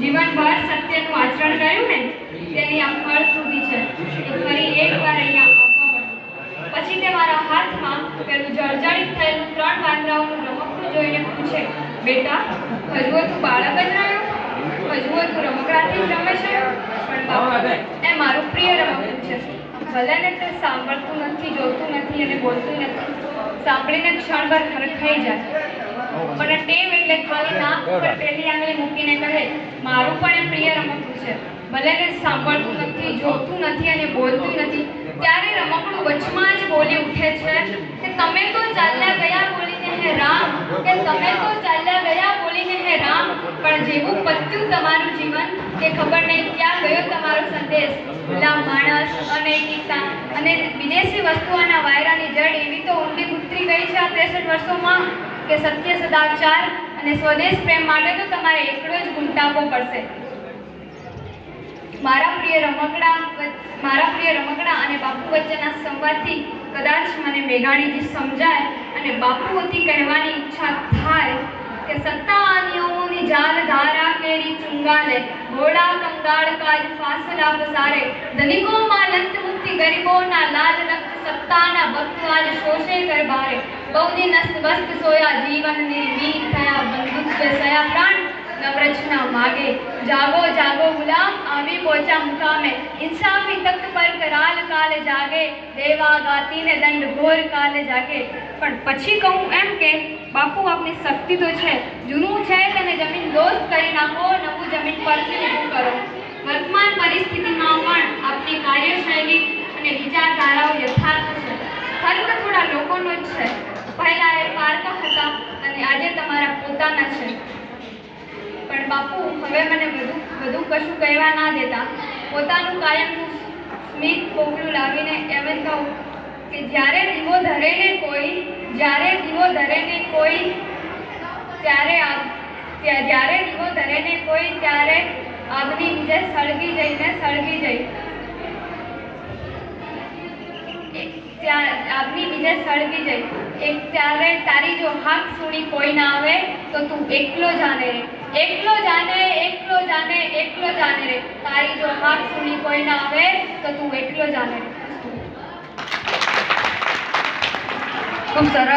જીવનભર સત્યનું આચરણ કર્યું ને તેની આ ફળ સુધી છે. એ ફરી એકવાર અહીંયા આવવા પછી તે મારા હાથમાં પેલું જળજળિત થયેલું ત્રણ વાંદરાઓનું રમકડું જોઈને પૂછે બેટા હજુ તું બાળક જ રહ્યો? હજુ તું રમકડાથી જ રમે છે? પણ બાપા એ મારું પ્રિય રમકડું છે. ભલે ને તે સાંભળતું નથી જોતું નથી અને બોલતું નથી સાંભળીને ક્ષણભર ખરખાઈ જાય. પણ ટેવ એટલે ખાલી નામ ઉપર પેલી આંગળી મૂકીને કહે મારું પણ એમ પ્રિય રમકડું છે. ભલે ને સાંભળતું નથી જોતું નથી અને બોલતું નથી ત્યારે રમકડું વચમાં જ બોલી ઉઠે છે. કે તમે તો ચાલ્યા ગયા બોલીને હે રામ કે તમે તો ચાલ્યા ગયા બોલીને હે રામ પણ જેવું પત્યું તમારું જીવન કે ખબર નહીં ક્યાં ગયો તમારો સંદેશ. ગુલામ માણસ અનૈતિકતા અને વિદેશી વસ્તુઓના વાયરાની જડ એવી તો ઊંડી ઉતરી ગઈ છે આ ત્રેસઠ વર્ષોમાં. કે સત્ય સદાચાર અને સ્વદેશ પ્રેમ માટે તો તમારે એકડો જ ગુંટાવવો પડશે. મારા પ્રિય રમકડા મારા પ્રિય રમકડા અને બાપુ વચ્ચેના સંવાદથી કદાચ મને મેઘાણીજી સમજાય અને બાપુઓથી કહેવાની ઈચ્છા થાય કે સત્તા નિયમોની જાલ ધારા કેરી ચુંગાલે ઘોડા કંગાળ કાજ ફાસલા પસારે, ધનિકોમાં લંત મુક્તિ ગરીબોના લાલ રક્ત સત્તાના ભક્તવાજ શોષે કરભારે નસ્ત બસ્ત સોયા, જીવનની વીર થયા, બંદૂક બેસયા, પ્રાણ નવરચના માગે. જાગો જાગો ગુલામ, આવી પહોંચા મુકામે. ઇન્સાફી તખ્ત પર કરાલ કાલે જાગે. દેવા ગાતીને દંડ, ઘોર કાલે જાગે. પણ પછી કહું એમ કે, બાપુ, આપની શક્તિ તો છે. જૂનું છે તેને જમીન દોસ્ત કરી નાખો, નવું જમીન પરથી ઊભું કરો. વર્તમાન પરિસ્થિતિમાં પણ આપની કાર્યશૈલી અને વિચારધારાઓ યથાર્થ છે. ફર્ક થોડા લોકોનો જ છે પહેલા એ પારકા હતા અને આજે તમારા પોતાના છે. પણ બાપુ, હવે મને બધું બધું કશું કહેવા ના દેતા. પોતાનું કાયમનું સ્મિત પોગલું લાવીને એમ જ કહું કે જ્યારે દીવો ધરે ને કોઈ, જ્યારે દીવો ધરે ને કોઈ, ત્યારે જ્યારે દીવો ધરે ને કોઈ, ત્યારે આગની બીજે સળગી જઈને સળગી જઈ. આગની બીજે સળગી જઈ. એક ત્યારે તારી જો હાથ સુણી કોઈ ના આવે, તો તું એકલો જાને રે. એકલો જાને એકલો જાને એકલો જાને રે. તારી જો હાથ સુણી કોઈ ના આવે, તો તું એકલો જાને રે. ખૂબ સરસ.